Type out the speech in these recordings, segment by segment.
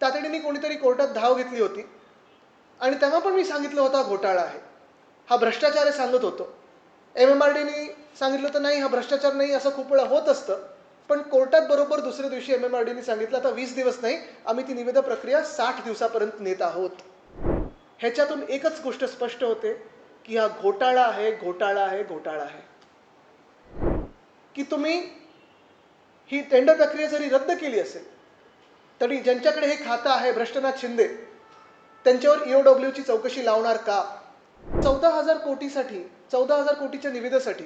तातडीने कोणीतरी कोर्टात धाव घेतली होती. आणि तेव्हा पण मी सांगितलं होतं घोटाळा आहे. हा भ्रष्टाचार आहे सांगत होतो. एम एम आर डीने सांगितलं तर नाही हा भ्रष्टाचार नाही असं खूप वेळा होत असतं. पण कोर्टात बरोबर दुसऱ्या दिवशी एम एम आर डीने सांगितलं आता वीस दिवस नाही आम्ही ती निविदा प्रक्रिया साठ दिवसापर्यंत नेत आहोत. ह्याच्यातून एकच गोष्ट स्पष्ट होते की हा घोटाळा आहे घोटाळा आहे घोटाळा आहे. की तुम्ही ही टेंडर प्रक्रिया जरी रद्द केली असेल तरी ज्यांच्याकडे हे खातं आहे भ्रष्टनाथ शिंदे त्यांच्यावर E ईओडब्ल्यूची चौकशी लावणार का? चौदा हजार कोटीसाठी चौदा हजार कोटीच्या निविदेसाठी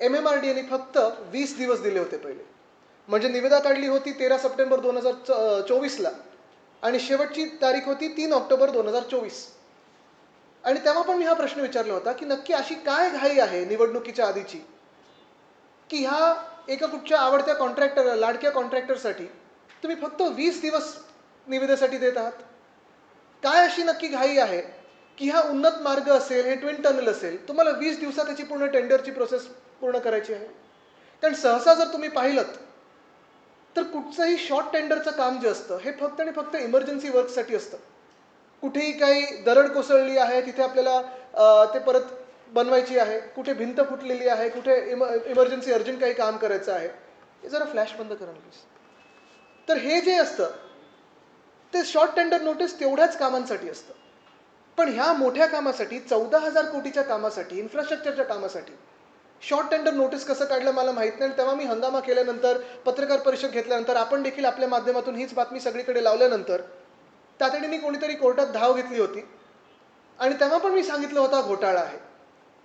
एम एम आर डी एने फक्त वीस दिवस दिले होते पहिले. म्हणजे निविदा काढली होती तेरा सप्टेंबर दोन हजार चोवीसला आणि शेवटची तारीख होती तीन ऑक्टोबर दोन हजार चोवीस. आणि तेव्हा पण मी हा प्रश्न विचारला होता की नक्की अशी काय घाई आहे निवडणुकीच्या आधीची? की ह्या एका कुठच्या आवडत्या कॉन्ट्रॅक्टर लाडक्या कॉन्ट्रॅक्टरसाठी तुम्ही फक्त वीस दिवस निविदेसाठी देत आहात. काय अशी नक्की घाई आहे की हा उन्नत मार्ग असेल हे ट्विन टनल असेल तुम्हाला वीस दिवसात त्याची पूर्ण टेंडरची प्रोसेस पूर्ण करायची आहे? कारण सहसा जर तुम्ही पाहिलं तर कुठचंही शॉर्ट टेंडरचं काम जे असतं हे फक्त आणि फक्त इमर्जन्सी वर्कसाठी असतं. कुठेही काही दरड कोसळली आहे तिथे आपल्याला ते परत बनवायची आहे कुठे भिंत फुटलेली आहे कुठे इम इमर्जन्सी अर्जंट काही काम करायचं आहे हे जरा फ्लॅश बंद करा प्लीज तर हे जे असतं ते शॉर्ट टेंडर नोटीस तेवढ्याच कामांसाठी असतं. पण ह्या मोठ्या कामासाठी चौदा हजार कोटीच्या कामासाठी इन्फ्रास्ट्रक्चरच्या कामासाठी शॉर्ट टेंडर नोटीस कसं काढलं मला माहीत नाही. आणि तेव्हा मी हंगामा केल्यानंतर पत्रकार परिषद घेतल्यानंतर आपण देखील आपल्या माध्यमातून हीच बातमी सगळीकडे लावल्यानंतर तातडीने कोणीतरी कोर्टात धाव घेतली होती. आणि तेव्हा पण मी सांगितलं होता घोटाळा आहे.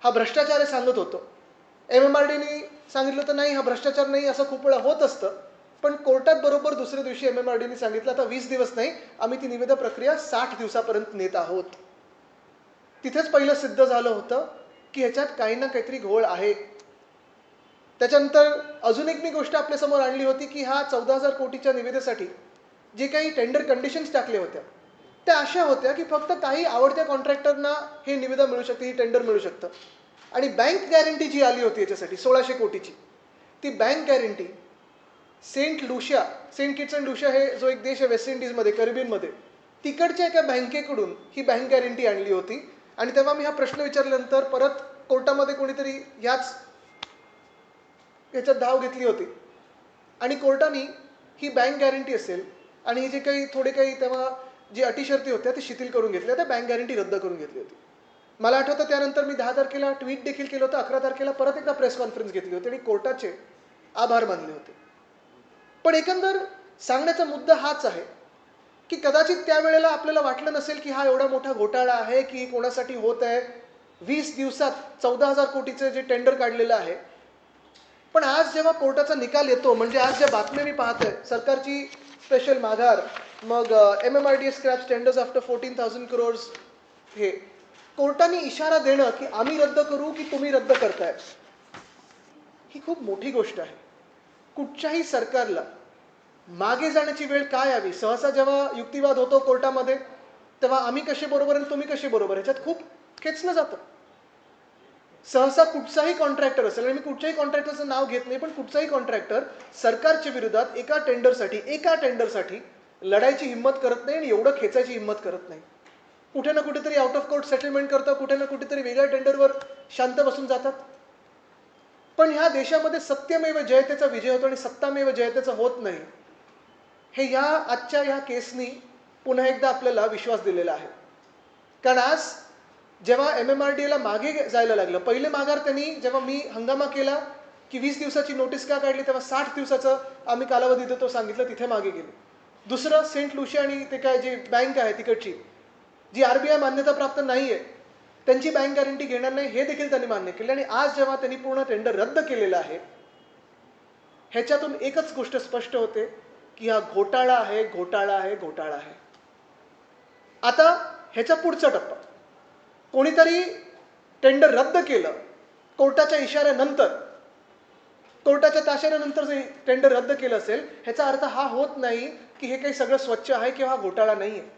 हा भ्रष्टाचार आहे सांगत होतो. एम एम आर डीने सांगितलं तर नाही हा भ्रष्टाचार नाही असं खूप वेळा होत असतं. पण कोर्टात बरोबर दुसऱ्या दिवशी एम एम आर डीने सांगितलं आता वीस दिवस नाही आम्ही ती निविदा प्रक्रिया साठ दिवसापर्यंत नेत आहोत. तिथेच पहिलं सिद्ध झालं होतं की ह्याच्यात काही ना काहीतरी घोळ आहे. त्याच्यानंतर अजून एक मी गोष्ट आपल्यासमोर आणली होती की हा चौदा हजार कोटीच्या निविदेसाठी जे काही टेंडर कंडिशन्स टाकल्या होत्या त्या अशा होत्या की फक्त काही आवडत्या कॉन्ट्रॅक्टरना हे निविदा मिळू शकते ही टेंडर मिळू शकतं. आणि बँक गॅरंटी जी आली होती याच्यासाठी सोळाशे कोटीची ती bank guarantee Saint Lucia Saint Kitts and Lucia हे जो एक देश आहे वेस्ट इंडिजमध्ये करिबियनमध्ये तिकडच्या एका बँकेकडून ही बँक गॅरंटी आणली होती. आणि तेव्हा मी हा प्रश्न विचारल्यानंतर परत कोर्टामध्ये कोणीतरी ह्याच ह्याच्यात धाव घेतली होती. आणि कोर्टाने ही बँक गॅरंटी असेल आणि जे काही थोडे काही तेव्हा जी अटीशर्ती होत्या ते शिथिल करून घेतल्या त्या बँक गॅरंटी रद्द करून घेतली होती. मला आठवतं त्यानंतर मी दहा तारखेला ट्विट देखील केलं होतं अकरा तारखेला परत एकदा प्रेस कॉन्फरन्स घेतली होती आणि कोर्टाचे आभार मानले होते. पण एकंदर सांगण्याचा मुद्दा हाच आहे की कदाचित त्यावेळेला आपल्याला वाटलं नसेल की हा एवढा मोठा घोटाळा आहे की कोणासाठी होत आहे. वीस दिवसात चौदा हजार कोटीचं जे टेंडर काढलेलं आहे. पण आज जेव्हा कोर्टाचा निकाल येतो म्हणजे आज ज्या बातम्या मी पाहतोय सरकारची स्पेशल माघार मग M M R D scraps tenders after fourteen thousand crores हे. कोर्टाने इशारा देणं की आम्ही रद्द करू की तुम्ही रद्द करताय. ही खूप मोठी गोष्ट आहे. कुठच्याही सरकारला मागे जाण्याची वेळ काय यावी? सहसा जेव्हा युक्तिवाद होतो कोर्टामध्ये तेव्हा आम्ही कसे बरोबर आणि तुम्ही कसे बरोबर? ह्याच्यात खूप खेचलं जातं. सहसा कुठचाही कॉन्ट्रॅक्टर असेल आणि मी कुठच्याही कॉन्ट्रॅक्टरचं नाव घेत नाही पण कुठचाही कॉन्ट्रॅक्टर सरकारच्या विरोधात एका टेंडरसाठी एका टेंडरसाठी लढायची हिंमत करत नाही आणि एवढं खेचायची हिंमत करत नाही. कुठे ना कुठेतरी आउट ऑफ कोर्ट सेटलमेंट करतं कुठे ना कुठेतरी वेगळ्या टेंडरवर शांत बसून जातात. पण ह्या देशामध्ये सत्यमेव जयतेचा विजय होतो आणि सत्तामेव जयतेचा होत नाही. हे या आजच्या ह्या केसनी पुन्हा एकदा आपल्याला विश्वास दिलेला आहे. कारण आज जेव्हा एम एम आर डी एला मागे जायला लागलं पहिले माघार त्यांनी जेव्हा मी हंगामा केला की वीस दिवसाची नोटीस का काढली तेव्हा साठ दिवसाचं आम्ही कालावधी देतो सांगितलं तिथे मागे गेले. दुसरं सेंट लुशी आणि ते काय जी बँक आहे तिकडची जी आर बी आय मान्यता प्राप्त नाही आहे त्यांची बँक गॅरंटी घेणार नाही हे देखील त्यांनी मान्य केले. आणि आज जेव्हा त्यांनी पूर्ण टेंडर रद्द केलेलं आहे ह्याच्यातून एकच गोष्ट स्पष्ट होते की हा घोटाळा आहे घोटाळा आहे घोटाळा आहे. आता ह्याचा पुढचा टप्पा. कोणीतरी टेंडर रद्द केलं कोर्टाच्या इशाऱ्यानंतर कोर्टाच्या ताशाऱ्यानंतर जे टेंडर रद्द केलं असेल ह्याचा अर्थ हा होत नाही की हे काही सगळं स्वच्छ आहे किंवा हा घोटाळा नाही आहे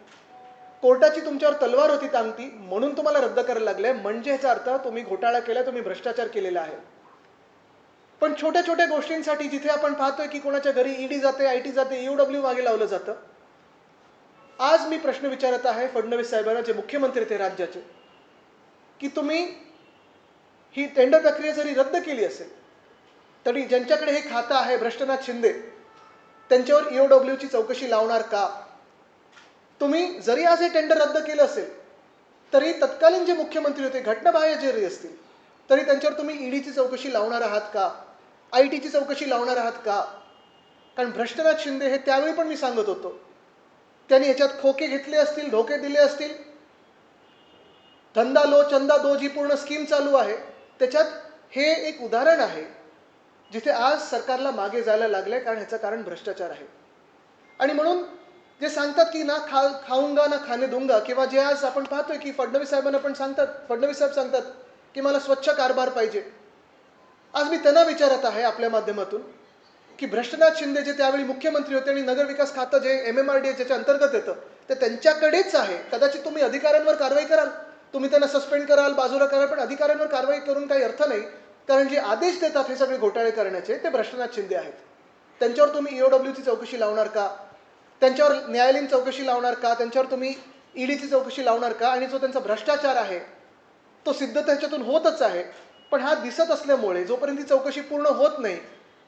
कोर्टाची तुमच्यावर तलवार होती तांगती म्हणून तुम्हाला रद्द करायला लागले. म्हणजे ह्याचा अर्थ तुम्ही घोटाळा केला तुम्ही भ्रष्टाचार केलेला आहे. पण छोट्या छोट्या गोष्टींसाठी जिथे आपण पाहतोय की कोणाच्या घरी ईडी जाते आय टी जाते ईडब्ल्यू मागे लावलं जातं. आज मी प्रश्न विचारत आहे फडणवीस साहेबांना जे मुख्यमंत्री ते राज्याचे की तुम्ही ही टेंडर प्रक्रिया जरी रद्द केली असेल तरी ज्यांच्याकडे हे खातं आहे भ्रष्टनाथ शिंदे त्यांच्यावर ईओडब्ल्यूची चौकशी लावणार का? तुम्ही जरी आज हे टेंडर रद्द केलं असेल तरी तत्कालीन जे मुख्यमंत्री होते घटनाबाह्य जरी असतील तरी त्यांच्यावर तुम्ही ईडीची चौकशी लावणार आहात का? आय टीची चौकशी लावणार आहात का? कारण भ्रष्टराज शिंदे हे त्यावेळी पण मी सांगत होतो. त्यांनी याच्यात खोके घेतले असतील धोके दिले असतील. धंदा लो चंदा दो जी पूर्ण स्कीम चालू आहे. त्याच्यात हे एक उदाहरण आहे जिथे आज सरकारला मागे जायला लागले कारण ह्याचं कारण भ्रष्टाचार आहे. आणि म्हणून जे सांगतात की ना खा खाऊंगा ना खाणे दूंगा किंवा जे आज आपण पाहतोय की फडणवीस साहेबांना पण सांगतात फडणवीस साहेब सांगतात की मला स्वच्छ कारभार पाहिजे. आज मी त्यांना विचारत आहे आपल्या माध्यमातून की भ्रष्टनाथ शिंदे जे त्यावेळी मुख्यमंत्री होते आणि नगर विकास खातं जे एम एम आर डी ज्याच्या अंतर्गत येतं ते त्यांच्याकडेच आहे. कदाचित तुम्ही अधिकाऱ्यांवर कारवाई कराल. तुम्ही त्यांना सस्पेंड कराल बाजूला कराल पण अधिकाऱ्यांवर कारवाई करून काही अर्थ नाही. कारण जे आदेश देतात हे सगळे घोटाळे करण्याचे ते भ्रष्टनाथ शिंदे आहेत. त्यांच्यावर तुम्ही ईओडब्ल्यूची चौकशी लावणार का? त्यांच्यावर न्यायालयीन चौकशी लावणार का? त्यांच्यावर तुम्ही ईडीची चौकशी लावणार का? आणि जो त्यांचा भ्रष्टाचार आहे तो सिद्ध त्याच्यातून होतच आहे. पण हा दिसत असल्यामुळे जोपर्यंत ती चौकशी पूर्ण होत नाही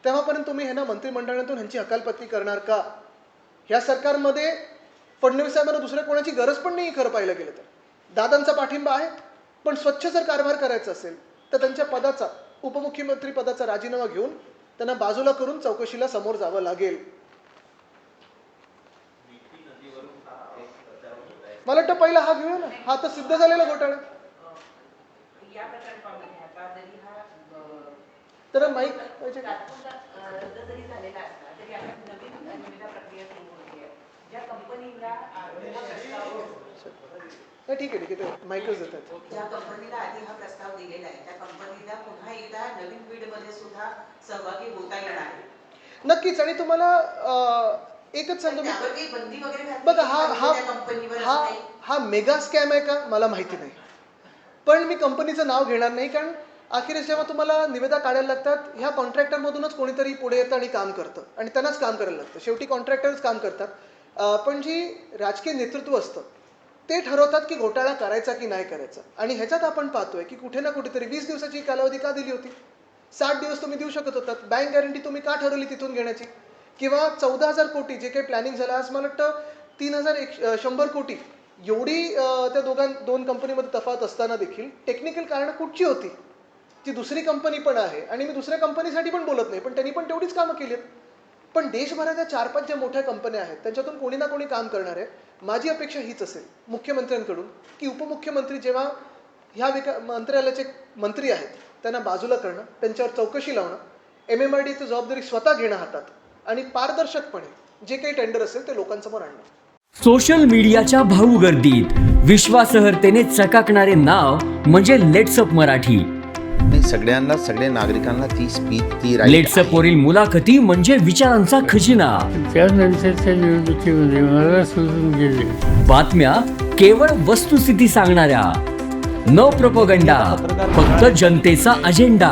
तेव्हापर्यंत तुम्ही ह्यांना मंत्रिमंडळातून ह्यांची हकालपत्ती करणार का? ह्या सरकारमध्ये फडणवीस साहेबांना दुसऱ्या कोणाची गरज पण नाही खरं पाहिलं गेलं तर. दादांचा पाठिंबा आहे पण स्वच्छ जर कारभार करायचा असेल तर त्यांच्या पदाचा उपमुख्यमंत्री पदाचा राजीनामा घेऊन त्यांना बाजूला करून चौकशीला समोर जावं लागेल. मला वाटतं पहिला हा घेऊया ना. हा तर सिद्ध झालेला घोटाळा. हा तर माईक पाहिजे. का? ठीक आहे ठीक आहे. माईकच देतात. ज्या कंपनीला आधी हा प्रस्ताव दिलेला आहे त्या कंपनीला पुन्हा एकदा नवीन बीडमध्ये सुद्धा सहभागी होता येणार आहे. नक्कीच. आणि तुम्हाला एकच सांगतो मी. बघा हा हा हा? हा मेगा स्कॅम आहे का? मला माहिती नाही. पण मी कंपनीचं नाव घेणार नाही कारण अखेरीस जेव्हा तुम्हाला निविदा काढायला लागतात ह्या कॉन्ट्रॅक्टरमधूनच कोणीतरी पुढे येतं आणि काम करतं. आणि त्यांनाच काम करायला लागतं. शेवटी कॉन्ट्रॅक्टरच काम करतात. पण जी राजकीय नेतृत्व असतं ते ठरवतात की घोटाळा करायचा की नाही करायचा. आणि ह्याच्यात आपण पाहतोय की कुठे ना कुठेतरी वीस दिवसाची कालावधी का दिली होती? साठ दिवस तुम्ही देऊ शकत होतात. बँक गॅरंटी तुम्ही का ठरवली तिथून घेण्याची? किंवा चौदा हजार कोटी जे काही प्लॅनिंग झालं आज मला वाटतं तीन हजार एक शंभर कोटी. एवढी त्या दोघां दोन कंपनीमध्ये तफावत असताना देखील टेक्निकल कारणं कुठची होती? ती दुसरी कंपनी पण आहे आणि मी दुसऱ्या कंपनीसाठी पण बोलत नाही पण त्यांनी पण तेवढीच कामं केली आहेत पण देशभराच्या चार पाच ज्या मोठ्या कंपन्या आहेत त्यांच्यातून कोणी ना कोणी काम करणार आहे. माझी अपेक्षा हीच असेल मुख्यमंत्र्यांकडून की उपमुख्यमंत्री जेव्हा ह्या विका मंत्रालयाचे मंत्री आहेत त्यांना बाजूला करणं त्यांच्यावर चौकशी लावणं एम एम आर डीची जबाबदारी स्वतः घेणं हातात. आणि पारदर्शकपणे जे काही टेंडर असेल ते लोकांसमोर आणणं. सोशल मीडियाच्या भाऊ गर्दीत विश्वासार्हतेने चकाकणारे नाव म्हणजे लेट्सअप मराठी. नाही सगळ्यांना सगळ्या नागरिकांना ती स्पीच ती right लेट्सअप आहे. वरील मुलाखती म्हणजे विचारांचा खजिना. त्यानंतरच्या निवडणुकीमध्ये मला सोडून गेले. बातम्या केवळ वस्तुस्थिती सांगणाऱ्या. न प्रपोगंडा फक्त जनतेचा अजेंडा